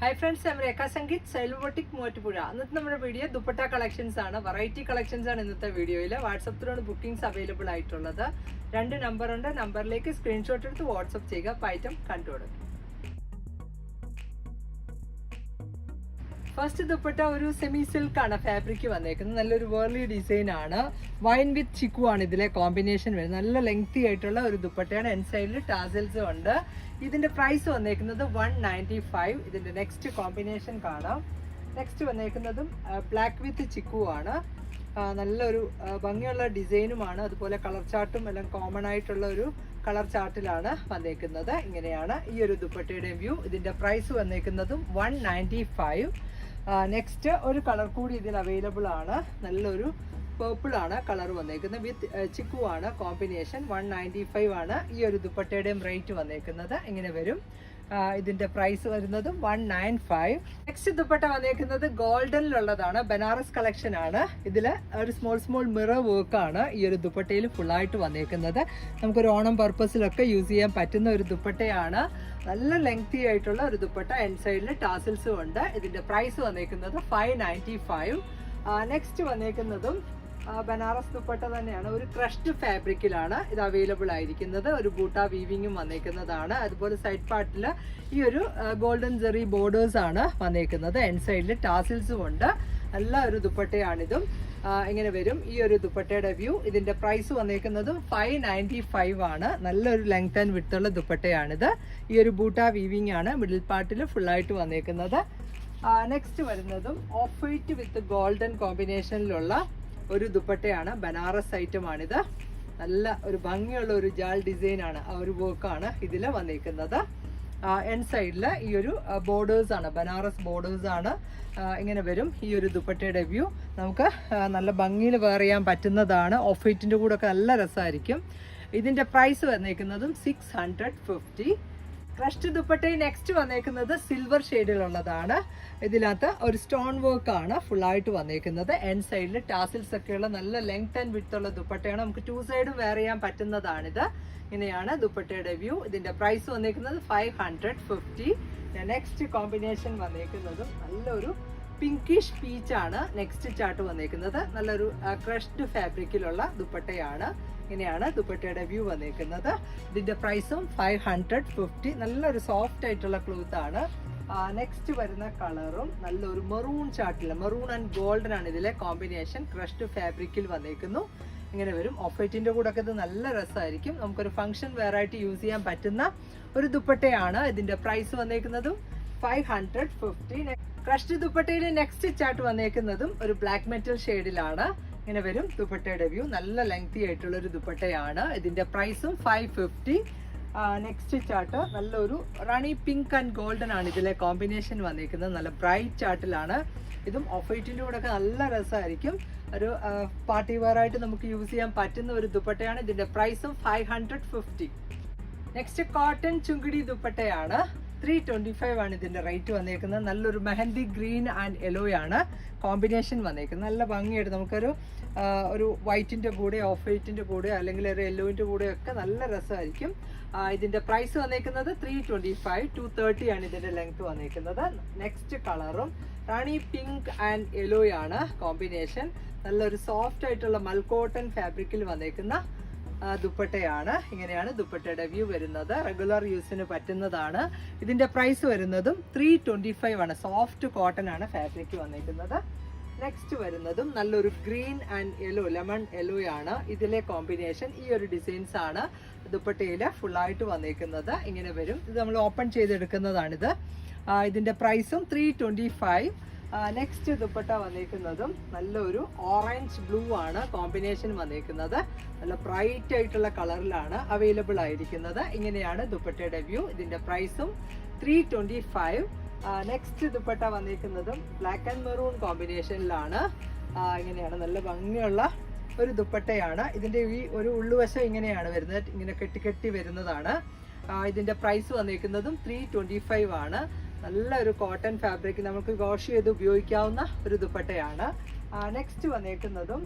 Hi friends ഞാൻ രേഖ സംഗീത് സൈലോബോട്ടിക് മൂവാറ്റുപുഴ ഇന്നത്തെ നമ്മുടെ വീഡിയോ ദുപ്പട്ട കളക്ഷൻസ് ആണ്. വെറൈറ്റി കളക്ഷൻസ് ആണ് ഇന്നത്തെ വീഡിയോയിൽ വാട്സപ്പിലാണ് ബുക്കിംഗ്സ് അവൈലബിൾ ആയിട്ടുള്ളത്. രണ്ട് നമ്പർ ഉണ്ട്. നമ്പറിലേക്ക് സ്ക്രീൻഷോട്ട് എടുത്ത് വാട്സപ്പ് ചെയ്യുക. അപ്പോൾ ഐറ്റം കണ്ടുകൊടുക്കും. ഫസ്റ്റ് ദുപ്പട്ട ഒരു സെമി സിൽക്ക് ആണ് ഫാബ്രിക് വന്നേക്കുന്നത്. നല്ലൊരു വേർലി ഡിസൈൻ ആണ്. വൈൻ വിത്ത് ചിക്കു ആണ് ഇതിലെ കോമ്പിനേഷൻ വരുന്നത്. നല്ല ലെങ്തി ആയിട്ടുള്ള ഒരു ദുപ്പട്ടയാണ്. എൻ സൈഡിൽ ടാസൽസും ഉണ്ട്. ഇതിന്റെ പ്രൈസ് വന്നേക്കുന്നത് വൺ നയന്റി ഫൈവ് ഇതിന്റെ നെക്സ്റ്റ് കോമ്പിനേഷൻ കാണാം. നെക്സ്റ്റ് വന്നേക്കുന്നതും ബ്ലാക്ക് വിത്ത് ചിക്കു ആണ്. നല്ലൊരു ഭംഗിയുള്ള ഡിസൈനുമാണ് അതുപോലെ കളർ ചാർട്ടും എല്ലാം കോമൺ ആയിട്ടുള്ള ഒരു കളർ ചാർട്ടിലാണ് വന്നേക്കുന്നത്. ഇങ്ങനെയാണ് ഈ ഒരു ദുപ്പട്ടയുടെ വ്യൂ ഇതിന്റെ പ്രൈസ് വന്നേക്കുന്നതും വൺ നയന്റി ഫൈവ് നെക്സ്റ്റ് ഒരു കളർ കൂടി ഇതിൽ അവൈലബിൾ ആണ്. നല്ലൊരു പേർപ്പിൾ ആണ് കളർ വന്നേക്കുന്നത്. വിത്ത് ചിക്കു ആണ്. കോമ്പിനേഷൻ വൺ നയന്റി ഫൈവ് ആണ്. ഈ ഒരു ദുപ്പട്ടയുടെയും റേറ്റ് വന്നേക്കുന്നത്. ഇങ്ങനെ വരും. ഇതിന്റെ പ്രൈസ് വരുന്നത് one nine five next dupatta വന്നേക്കുന്നത് ഗോൾഡനിലുള്ളതാണ്. ബനാറസ് കളക്ഷൻ ആണ്. ഇതിൽ ഒരു സ്മോൾ സ്മോൾ മിറർ വർക്കാണ് ഈ ഒരു ദുപ്പട്ടയിൽ ഫുള്ളായിട്ട് വന്നേക്കുന്നത്. നമുക്കൊരു ഓണം പർപ്പസിലൊക്കെ യൂസ് ചെയ്യാൻ പറ്റുന്ന ഒരു ദുപ്പട്ടയാണ്. നല്ല ലെങ്തി ആയിട്ടുള്ള ഒരു ദുപ്പട്ട എൻ സൈഡിൽ ടാസിൽസും ഉണ്ട്. ഇതിന്റെ പ്രൈസ് വന്നേക്കുന്നത് ഫൈവ് നയന്റി ഫൈവ് നെക്സ്റ്റ് വന്നേക്കുന്നതും ബനാറസ് ദുപ്പട്ട തന്നെയാണ്. ഒരു ക്രഷ്ഡ് ഫാബ്രിക്കിലാണ് ഇത് അവൈലബിൾ ആയിരിക്കുന്നത്. ഒരു ബൂട്ട വീവിങ്ങും വന്നേക്കുന്നതാണ്. അതുപോലെ സൈഡ് പാർട്ടിൽ ഈ ഒരു ഗോൾഡൻ ജെറി ബോർഡേഴ്സ് ആണ് വന്നേക്കുന്നത്. എൻ സൈഡിൽ ടാസിൽസും ഉണ്ട്. നല്ല ഒരു ദുപ്പട്ടയാണിതും. ഇങ്ങനെ വരും. ഈ ഒരു ദുപ്പട്ടയുടെ വ്യൂ. ഇതിന്റെ പ്രൈസ് വന്നേക്കുന്നത് ഫൈവ് നയന്റി ഫൈവ് ആണ്. നല്ലൊരു ലെങ്ത് ആൻഡ് വിട്ടുള്ള ദുപ്പട്ടയാണിത്. ഈ ഒരു ബൂട്ട വീവിംഗ് ആണ് മിഡിൽ പാർട്ടിൽ ഫുള്ളായിട്ട് വന്നേക്കുന്നത്. നെക്സ്റ്റ് വരുന്നതും ഓഫ് വൈറ്റ് വിത്ത് ഗോൾഡൻ കോമ്പിനേഷനിലുള്ള ഒരു ദുപ്പട്ടയാണ്. ബനാറസ് ഐറ്റമാണിത്. നല്ല ഒരു ഭംഗിയുള്ള ഒരു ജാൽ ഡിസൈനാണ് ആ ഒരു വർക്കാണ് ഇതിൽ വന്നിരിക്കുന്നത് എൻ സൈഡിൽ ഈ ഒരു ബോർഡേഴ്സ് ആണ്. ബനാറസ് ബോർഡേഴ്സ് ആണ് ഇങ്ങനെ വരും. ഈ ഒരു ദുപ്പട്ടയുടെ വ്യൂ നമുക്ക് നല്ല ഭംഗിയിൽ വെയർ ചെയ്യാൻ പറ്റുന്നതാണ്. ഓഫ് കൂടെ ഒക്കെ നല്ല രസമായിരിക്കും. ഇതിന്റെ പ്രൈസ് വന്നേക്കുന്നതും സിക്സ് ഹൺഡ്രഡ് ഫിഫ്റ്റി ക്രഷ്ഡ് ദുപ്പട്ടയിൽ നെക്സ്റ്റ് വന്നേക്കുന്നത് സിൽവർ ഷെയ്ഡിലുള്ളതാണ് ഇതിനകത്ത് ഒരു സ്റ്റോൺ വർക്ക് ആണ് ഫുൾ ഫുള്ളായിട്ട് വന്നേക്കുന്നത്. എൻ സൈഡിൽ ടാസിൽസ് ഒക്കെയുള്ള നല്ല ലെങ്ത് ആൻഡ് വിഡ്ത്ത് ഉള്ള ദുപ്പട്ടയാണ്. നമുക്ക് ടു സൈഡും വെയർ ചെയ്യാൻ പറ്റുന്നതാണിത്. ഇങ്ങനെയാണ് ദുപ്പട്ടയുടെ വ്യൂ ഇതിന്റെ പ്രൈസ് വന്നേക്കുന്നത് five hundred fifty next combination വന്നേക്കുന്നതും നല്ലൊരു പിങ്കിഷ് ആണ് നെക്സ്റ്റ് ചാർട്ട് വന്നേക്കുന്നത്. നല്ലൊരു ക്രഷ്ഡ് ഫാബ്രിക്കിലുള്ള ദുപ്പട്ടയാണ്. ഇങ്ങനെയാണ് ദുപ്പട്ടയുടെ വ്യൂ വന്നേക്കുന്നത്. ഇതിന്റെ പ്രൈസും ഫൈവ് ഹൺഡ്രഡ് ഫിഫ്റ്റി നല്ലൊരു സോഫ്റ്റ് ആയിട്ടുള്ള ക്ലോത്ത് ആണ്. നെക്സ്റ്റ് വരുന്ന കളറും നല്ലൊരു മെറൂൺ ചാർട്ടിൽ മെറൂൺ ആൻഡ് ഗോൾഡൻ ആണ് ഇതിലെ കോമ്പിനേഷൻ ക്രഷ്ഡ് ഫാബ്രിക്കിൽ വന്നേക്കുന്നു. ഇങ്ങനെ വരും. ഓഫ് കൂടെ ഒക്കെ ഇത് നല്ല രസമായിരിക്കും നമുക്കൊരു ഫംഗ്ഷൻ വെറൈറ്റി യൂസ് ചെയ്യാൻ പറ്റുന്ന ഒരു ദുപ്പട്ടയാണ് ഇതിന്റെ പ്രൈസ് വന്നേക്കുന്നതും. ഫൈവ് ഹൺഡ്രഡ് ഫിഫ്റ്റി ക്രഷ്ഡ് ദുപ്പട്ടയിൽ നെക്സ്റ്റ് ചാർട്ട് വന്നേക്കുന്നതും ഒരു ബ്ലാക്ക് മെറ്റൽ ഷെയ്ഡിലാണ് ഇങ്ങനെ വരും. ദുപ്പട്ടയുടെ വ്യൂ നല്ല ലെങ്തി ആയിട്ടുള്ള ഒരു ദുപ്പട്ടയാണ്. ഇതിന്റെ പ്രൈസും ഫൈവ് ഫിഫ്റ്റി നെക്സ്റ്റ് ചാർട്ട് നല്ലൊരു റണി പിങ്ക് ആൻഡ് ഗോൾഡൻ ആണ് ഇതിലെ കോമ്പിനേഷൻ വന്നിരിക്കുന്നത് നല്ല ബ്രൈറ്റ് ചാർട്ടിലാണ് ഇതും ഓഫ് വൈറ്റിന്റെ കൂടെ ഒക്കെ നല്ല രസമായിരിക്കും. ഒരു പാർട്ടി വെയർ ആയിട്ട് നമുക്ക് യൂസ് ചെയ്യാൻ പറ്റുന്ന ഒരു ദുപ്പട്ടയാണ്. ഇതിന്റെ പ്രൈസും five hundred fifty next cotton Chungidi ദുപ്പട്ടയാണ്. ത്രീ ട്വന്റി ഫൈവ് ആണ് ഇതിന്റെ റേറ്റ് വന്നേക്കുന്നത്. നല്ലൊരു മെഹന്തി ഗ്രീൻ ആൻഡ് യെല്ലോ ആണ് കോമ്പിനേഷൻ വന്നേക്കുന്നത്. നല്ല ഭംഗിയായിട്ട് നമുക്കൊരു ഒരു വൈറ്റിന്റെ കൂടെ ഓഫ് വൈറ്റിന്റെ കൂടെ അല്ലെങ്കിൽ ഒരു യെല്ലോവിന്റെ കൂടെ ഒക്കെ നല്ല രസമായിരിക്കും. ഇതിന്റെ പ്രൈസ് വന്നേക്കുന്നത് three twenty five two thirty ആണ് ഇതിന്റെ ലെങ്ത് വന്നേക്കുന്നത്. നെക്സ്റ്റ് കളറും റാണി പിങ്ക് ആൻഡ് യെല്ലോ ആണ് കോമ്പിനേഷൻ നല്ലൊരു സോഫ്റ്റ് ആയിട്ടുള്ള മൽക്കോട്ടൺ ഫാബ്രിക്കിൽ വന്നേക്കുന്ന ദുപ്പട്ടയാണ്. ഇങ്ങനെയാണ് ദുപ്പട്ടയുടെ വ്യൂ വരുന്നത്. റെഗുലർ യൂസിന് പറ്റുന്നതാണ്. ഇതിന്റെ പ്രൈസ് വരുന്നതും ത്രീ ട്വന്റി ഫൈവ് ആണ്. സോഫ്റ്റ് കോട്ടൺ ആണ് ഫാബ്രിക് വന്നിരിക്കുന്നത്. നെക്സ്റ്റ് വരുന്നതും നല്ലൊരു green and yellow lemon yellow ആണ്. ഇതിലെ കോമ്പിനേഷൻ ഈ ഒരു ഡിസൈൻസ് ആണ് ദുപ്പട്ടയിൽ ഫുള്ളായിട്ട് വന്നിരിക്കുന്നത്. ഇങ്ങനെ വരും. ഇത് നമ്മൾ ഓപ്പൺ ചെയ്തെടുക്കുന്നതാണിത്. ഇതിന്റെ പ്രൈസും three twenty five next dupatta വന്നേക്കുന്നതും നല്ലൊരു ഓറഞ്ച് ബ്ലൂ ആണ് കോമ്പിനേഷൻ വന്നേക്കുന്നത്. നല്ല ബ്രൈറ്റ് ആയിട്ടുള്ള കളറിലാണ് അവൈലബിൾ ആയിരിക്കുന്നത്. ഇങ്ങനെയാണ് ദുപ്പട്ടയുടെ വ്യൂ. ഇതിന്റെ പ്രൈസും three twenty five next dupatta വന്നേക്കുന്നതും black and maroon കോമ്പിനേഷനിലാണ് ഇങ്ങനെയാണ് നല്ല ഭംഗിയുള്ള ഒരു ദുപ്പട്ടയാണ്. ഇതിന്റെ ഈ ഒരു ഉള്ളുവശം ഇങ്ങനെയാണ് വരുന്നത്. ഇങ്ങനെ കെട്ടി കെട്ടി വരുന്നതാണ്. ഇതിന്റെ പ്രൈസ് വന്നേക്കുന്നതും ത്രീ ട്വന്റി ഫൈവ് ആണ്. നല്ല ഒരു കോട്ടൺ ഫാബ്രിക് നമുക്ക് വാഷ് ചെയ്ത് ഉപയോഗിക്കാവുന്ന ഒരു ദുപ്പട്ടയാണ്. നെക്സ്റ്റ് വന്നേക്കുന്നതും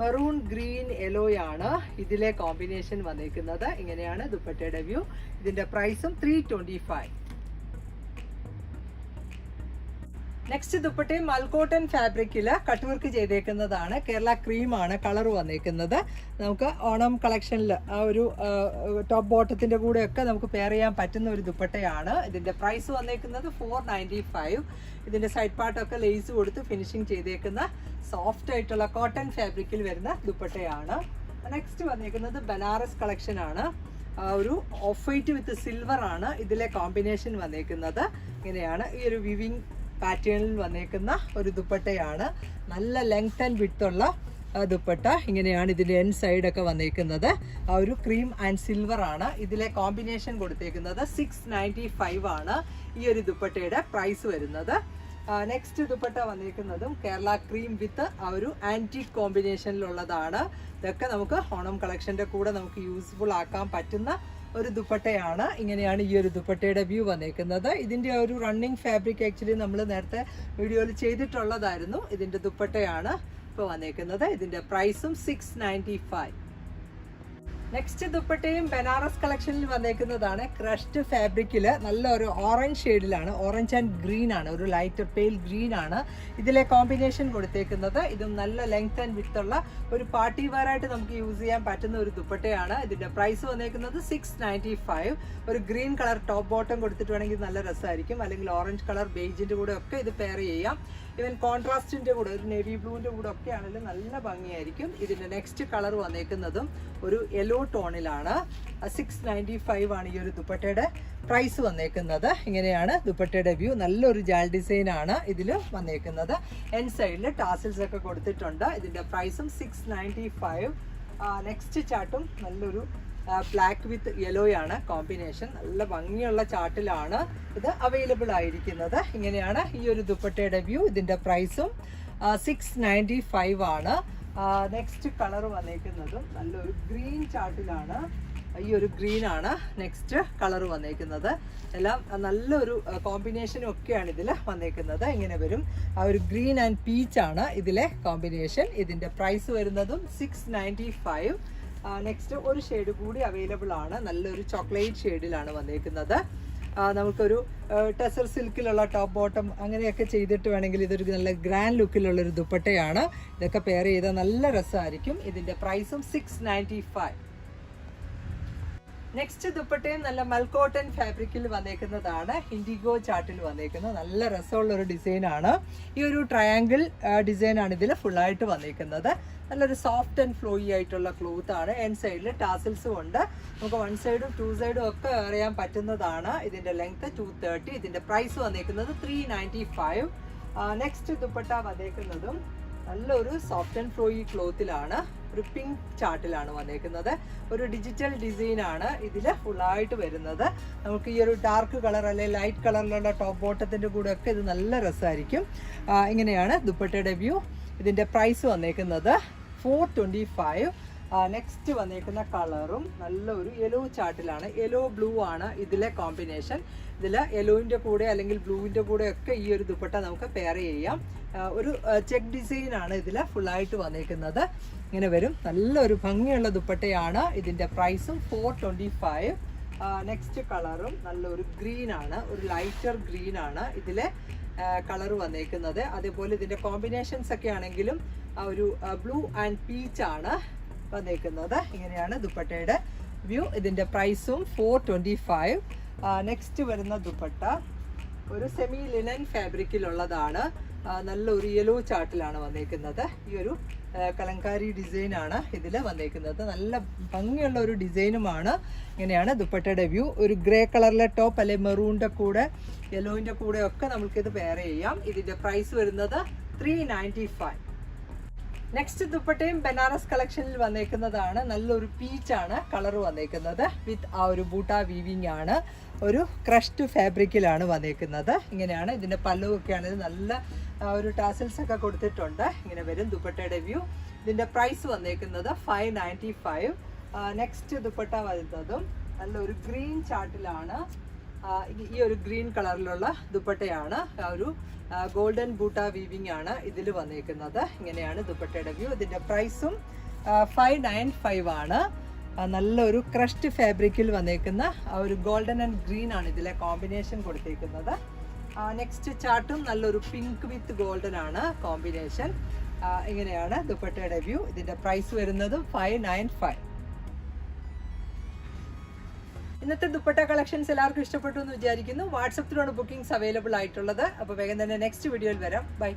മെറൂൺ ഗ്രീൻ യെല്ലോയാണ് ഇതിലെ കോമ്പിനേഷൻ വന്നേക്കുന്നത്. ഇങ്ങനെയാണ് ദുപ്പട്ടയുടെ വ്യൂ ഇതിന്റെ പ്രൈസും ത്രീ ട്വന്റി ഫൈവ് നെക്സ്റ്റ് ദുപ്പട്ടയും മൽക്കോട്ടൺ ഫാബ്രിക്കിൽ കട്ട് വർക്ക് ചെയ്തേക്കുന്നതാണ്. കേരള ക്രീമാണ് കളർ വന്നേക്കുന്നത്. നമുക്ക് ഓണം കളക്ഷനിൽ ആ ഒരു ടോപ്പ് ബോട്ടത്തിന്റെ കൂടെയൊക്കെ നമുക്ക് പെയർ ചെയ്യാൻ പറ്റുന്ന ഒരു ദുപ്പട്ടയാണ്. ഇതിന്റെ പ്രൈസ് വന്നേക്കുന്നത് ഫോർ നയന്റി ഫൈവ് ഇതിന്റെ സൈഡ് പാർട്ടൊക്കെ ലേസ് കൊടുത്ത് ഫിനിഷിങ് ചെയ്തേക്കുന്ന സോഫ്റ്റ് ആയിട്ടുള്ള കോട്ടൺ ഫാബ്രിക്കിൽ വരുന്ന ദുപ്പട്ടയാണ്. നെക്സ്റ്റ് വന്നേക്കുന്നത് ബനാറസ് കളക്ഷനാണ് ഒരു ഓഫ് വൈറ്റ് വിത്ത് സിൽവർ ആണ് ഇതിലെ കോമ്പിനേഷൻ വന്നേക്കുന്നത്. ഇങ്ങനെയാണ് ഈ ഒരു വിവിങ് പാറ്റേണിൽ വന്നേക്കുന്ന ഒരു ദുപ്പട്ടയാണ്. നല്ല ലെങ്ത് ആൻഡ് വിട്ടുള്ള ദുപ്പട്ട. ഇങ്ങനെയാണ് ഇതിന്റെ എൻ സൈഡൊക്കെ വന്നേക്കുന്നത്. ആ ഒരു ക്രീം ആൻഡ് സിൽവർ ആണ്. ഇതിലെ കോമ്പിനേഷൻ കൊടുത്തേക്കുന്നത് സിക്സ് നയന്റി ഫൈവ് ആണ് ഈ ഒരു ദുപ്പട്ടയുടെ പ്രൈസ് വരുന്നത്. നെക്സ്റ്റ് ദുപ്പട്ട വന്നിരിക്കുന്നതും കേരള ക്രീം വിത്ത് ആ ഒരു ആന്റിക് കോമ്പിനേഷനിലുള്ളതാണ് ഇതൊക്കെ നമുക്ക് ഓണം കളക്ഷന്റെ കൂടെ നമുക്ക് യൂസ്ഫുൾ ആക്കാൻ പറ്റുന്ന ഒരു ദുപ്പട്ടയാണ്. ഇങ്ങനെയാണ് ഈ ഒരു ദുപ്പട്ടയുടെ വ്യൂ വന്നേക്കുന്നത്. ഇതിന്റെ ഒരു റണ്ണിങ് ഫാബ്രിക് ആക്ച്വലി നമ്മൾ നേരത്തെ വീഡിയോയിൽ ചെയ്തിട്ടുള്ളതായിരുന്നു. ഇതിന്റെ ദുപ്പട്ടയാണ് ഇപ്പോൾ വന്നേക്കുന്നത്. ഇതിന്റെ പ്രൈസും സിക്സ് നയന്റി ഫൈവ് നെക്സ്റ്റ് ദുപ്പട്ടയും ബനാറസ് കളക്ഷനിൽ വന്നേക്കുന്നതാണ് ക്രഷ്ഡ് ഫാബ്രിക്കിൽ നല്ല ഒരു ഓറഞ്ച് ഷെയ്ഡിലാണ് ഓറഞ്ച് ആൻഡ് ഗ്രീൻ ആണ്. ഒരു ലൈറ്റ് പെയിൽ ഗ്രീൻ ആണ്. ഇതിലെ കോമ്പിനേഷൻ കൊടുത്തേക്കുന്നത്. ഇതും നല്ല ലെങ്ത് ആൻഡ് വിത്ത് ഉള്ള ഒരു പാർട്ടി വെയർ ആയിട്ട് നമുക്ക് യൂസ് ചെയ്യാൻ പറ്റുന്ന ഒരു ദുപ്പട്ടയാണ്. ഇതിന്റെ പ്രൈസ് വന്നേക്കുന്നത് സിക്സ് നയന്റി ഫൈവ് ഒരു ഗ്രീൻ കളർ ടോപ്പ് ബോട്ടം കൊടുത്തിട്ട് വേണമെങ്കിൽ നല്ല രസമായിരിക്കും. അല്ലെങ്കിൽ ഓറഞ്ച് കളർ ബേജിന്റെ കൂടെ ഒക്കെ ഇത് പെയർ ചെയ്യാം. ഇവൻ കോൺട്രാസ്റ്റിന്റെ കൂടെ ഒരു നേവി ബ്ലൂവിന്റെ കൂടെ ഒക്കെ ആണെങ്കിലും നല്ല ഭംഗിയായിരിക്കും. ഇതിന്റെ നെക്സ്റ്റ് കളർ വന്നേക്കുന്നതും ഒരു യെല്ലോ ടോണിലാണ് സിക്സ് നയന്റി ഫൈവ് ആണ് ഈ ഒരു ദുപ്പട്ടയുടെ പ്രൈസ് വന്നേക്കുന്നത്. ഇങ്ങനെയാണ് ദുപ്പട്ടയുടെ വ്യൂ നല്ലൊരു ജാൽ ഡിസൈൻ ആണ് ഇതിൽ വന്നേക്കുന്നത്. എൻ സൈഡിൽ ടാസിൽസ് ഒക്കെ കൊടുത്തിട്ടുണ്ട്. ഇതിന്റെ പ്രൈസും സിക്സ് നയന്റി ഫൈവ് നെക്സ്റ്റ് ചാട്ടും നല്ലൊരു ബ്ലാക്ക് വിത്ത് യെല്ലോ ആണ് കോമ്പിനേഷൻ നല്ല ഭംഗിയുള്ള ചാർട്ടിലാണ് ഇത് അവൈലബിൾ ആയിരിക്കുന്നത്. ഇങ്ങനെയാണ് ഈ ഒരു ദുപ്പട്ടയുടെ വ്യൂ ഇതിന്റെ പ്രൈസും സിക്സ് നയന്റി ഫൈവ് ആണ്. നെക്സ്റ്റ് കളർ വന്നേക്കുന്നതും നല്ലൊരു ഗ്രീൻ ചാർട്ടിലാണ് ഈ ഒരു ഗ്രീൻ ആണ് നെക്സ്റ്റ് കളർ വന്നേക്കുന്നത്. എല്ലാം നല്ലൊരു കോമ്പിനേഷനും ഒക്കെയാണ് ഇതിൽ വന്നേക്കുന്നത്. ഇങ്ങനെ വരും. ആ ഒരു ഗ്രീൻ ആൻഡ് പീച്ച് ആണ് ഇതിലെ കോമ്പിനേഷൻ ഇതിന്റെ പ്രൈസ് വരുന്നതും സിക്സ് നയന്റി ഫൈവ് നെക്സ്റ്റ് ഒരു ഷെയ്ഡ് കൂടി അവൈലബിൾ ആണ്. നല്ലൊരു ചോക്ലേറ്റ് ഷെയ്ഡിലാണ് വന്നേക്കുന്നത്. നമുക്കൊരു ടെസർ സിൽക്കിലുള്ള ടോപ്പ് ബോട്ടം അങ്ങനെയൊക്കെ ചെയ്തിട്ട് വേണമെങ്കിൽ ഇതൊരു നല്ല ഗ്രാൻഡ് ലുക്കിലുള്ള ഒരു ദുപ്പട്ടയാണ്. ഇതൊക്കെ പെയർ ചെയ്താൽ നല്ല രസമായിരിക്കും ഇതിന്റെ പ്രൈസും സിക്സ് നയന്റി ഫൈവ് നെക്സ്റ്റ് ദുപ്പട്ടയും നല്ല മൽക്കോട്ടൻ ഫാബ്രിക്കിൽ വന്നേക്കുന്നതാണ്. ഇൻഡിഗോ ചാർട്ടിൽ വന്നേക്കുന്നത്. നല്ല രസമുള്ള ഒരു ഡിസൈനാണ് ഈ ഒരു ട്രയാങ്കിൾ ഡിസൈനാണ് ഇതിൽ ഫുള്ളായിട്ട് വന്നേക്കുന്നത്. നല്ലൊരു സോഫ്റ്റ് ആൻഡ് ഫ്ലോയി ആയിട്ടുള്ള ക്ലോത്ത് ആണ്. എൻ സൈഡിൽ ടാസിൽസും ഉണ്ട്. നമുക്ക് വൺ സൈഡും ടു സൈഡും ഒക്കെ അറിയാൻ പറ്റുന്നതാണ്. ഇതിന്റെ ലെങ്ത് ടു തേർട്ടി ഇതിന്റെ പ്രൈസ് വന്നേക്കുന്നത് three ninety five next dupatta വന്നേക്കുന്നതും നല്ലൊരു സോഫ്റ്റ് ആൻഡ് ഫ്ലോയി ക്ലോത്തിലാണ് ഒരു പിങ്ക് ചാർട്ടിലാണ് വന്നേക്കുന്നത്. ഒരു ഡിജിറ്റൽ ഡിസൈൻ ആണ് ഇതിൽ ഫുള്ളായിട്ട് വരുന്നത്. നമുക്ക് ഈ ഒരു ഡാർക്ക് കളർ അല്ലെങ്കിൽ ലൈറ്റ് കളറിലുള്ള ടോപ്പ് ബോട്ടത്തിന്റെ കൂടെ ഒക്കെ ഇത് നല്ല രസമായിരിക്കും. ഇങ്ങനെയാണ് ദുപ്പട്ടയുടെ വ്യൂ. ഇതിന്റെ പ്രൈസ് വന്നേക്കുന്നത് ഫോർ ട്വന്റി ഫൈവ് നെക്സ്റ്റ് വന്നേക്കുന്ന കളറും നല്ലൊരു യെല്ലോ ചാർട്ടിലാണ് യെല്ലോ ബ്ലൂ ആണ് ഇതിലെ കോമ്പിനേഷൻ ഇതിൽ യെല്ലോവിന്റെ കൂടെ അല്ലെങ്കിൽ ബ്ലൂവിന്റെ കൂടെ ഒക്കെ ഈ ഒരു ദുപ്പട്ട നമുക്ക് പെയർ ചെയ്യാം. ഒരു ചെക്ക് ഡിസൈൻ ആണ് ഇതിൽ ഫുള്ളായിട്ട് വന്നിരിക്കുന്നത്. ഇങ്ങനെ വരും. നല്ലൊരു ഭംഗിയുള്ള ദുപ്പട്ടയാണ്. ഇതിന്റെ പ്രൈസും ഫോർ ട്വന്റി ഫൈവ് നെക്സ്റ്റ് കളറും നല്ലൊരു ഗ്രീൻ ആണ്. ഒരു ലൈറ്റർ ഗ്രീൻ ആണ് ഇതിലെ കളർ വന്നേക്കുന്നത് അതേപോലെ ഇതിന്റെ കോമ്പിനേഷൻസ് ഒക്കെ ആണെങ്കിലും ഒരു ബ്ലൂ ആൻഡ് പീച്ച് ആണ്. വന്നേക്കുന്നത്. ഇങ്ങനെയാണ് ദുപ്പട്ടയുടെ വ്യൂ. ഇതിന്റെ പ്രൈസും ഫോർ ട്വന്റി ഫൈവ് നെക്സ്റ്റ് വരുന്ന ദുപ്പട്ട ഒരു സെമി ലിനൻ ഫാബ്രിക്കിലുള്ളതാണ് നല്ലൊരു യെല്ലോ ചാർട്ടിലാണ് വന്നേക്കുന്നത്. ഈ ഒരു കലങ്കാരി ഡിസൈനാണ് ഇതിൽ വന്നേക്കുന്നത്. നല്ല ഭംഗിയുള്ള ഒരു ഡിസൈനുമാണ് ഇങ്ങനെയാണ് ദുപ്പട്ടയുടെ വ്യൂ. ഒരു ഗ്രേ കളറിലെ ടോപ്പ് അല്ലെ മെറൂണിന്റെ കൂടെ യെല്ലോവിന്റെ കൂടെ ഒക്കെ നമുക്കിത് പെയർ ചെയ്യാം. ഇതിന്റെ പ്രൈസ് വരുന്നത് ത്രീ നയന്റി ഫൈവ് നെക്സ്റ്റ് ദുപ്പട്ടയും ബനാറസ് കളക്ഷനിൽ വന്നേക്കുന്നതാണ്. നല്ലൊരു പീച്ചാണ് കളർ വന്നേക്കുന്നത്. വിത്ത് ആ ഒരു ബൂട്ട വീവിങ് ആണ്. ഒരു ക്രഷ്ഡ് ഫാബ്രിക്കിലാണ് വന്നേക്കുന്നത്. ഇങ്ങനെയാണ് ഇതിന്റെ പല്ലുവൊക്കെ ആണെങ്കിൽ നല്ല ഒരു ടാസൽസ് ഒക്കെ കൊടുത്തിട്ടുണ്ട്. ഇങ്ങനെ വരും ദുപ്പട്ടയുടെ വ്യൂ ഇതിന്റെ പ്രൈസ് വന്നേക്കുന്നത് five ninety five next dupatta വരുന്നതും നല്ലൊരു ഗ്രീൻ ചാർട്ടിലാണ് ഈ- ഒരു ഗ്രീൻ കളറിലുള്ള ദുപ്പട്ടയാണ്. ഒരു ഗോൾഡൻ ബൂട്ട വീവിംഗ് ആണ് ഇതിൽ വന്നേക്കുന്നത്. ഇങ്ങനെയാണ് ദുപ്പട്ടയുടെ വ്യൂ. ഇതിന്റെ പ്രൈസും ഫൈവ് നയൻ ഫൈവ് ആണ്. നല്ലൊരു ക്രഷ്ഡ് ഫാബ്രിക്കിൽ വന്നേക്കുന്ന ഒരു ഗോൾഡൻ ആൻഡ് ഗ്രീൻ ആണ് ഇതിലെ കോമ്പിനേഷൻ കൊടുത്തേക്കുന്നത്. നെക്സ്റ്റ് ചാർട്ടും നല്ലൊരു പിങ്ക് വിത്ത് ഗോൾഡൻ ആണ് കോമ്പിനേഷൻ ഇങ്ങനെയാണ് ദുപ്പട്ടയുടെ വ്യൂ. ഇതിന്റെ പ്രൈസ് വരുന്നതും ഫൈവ് നയൻ ഫൈവ് ഇന്നത്തെ ദുപ്പട്ട കളക്ഷൻസ് എല്ലാവർക്കും ഇഷ്ടപ്പെട്ടു എന്ന് വിചാരിക്കുന്നു. വാട്സപ്പിലാണ് ബുക്കിംഗ്സ് അവൈലബിൾ ആയിട്ടുള്ളത്. അപ്പോൾ വേഗം തന്നെ നെക്സ്റ്റ് വീഡിയോയിൽ വരാം. ബൈ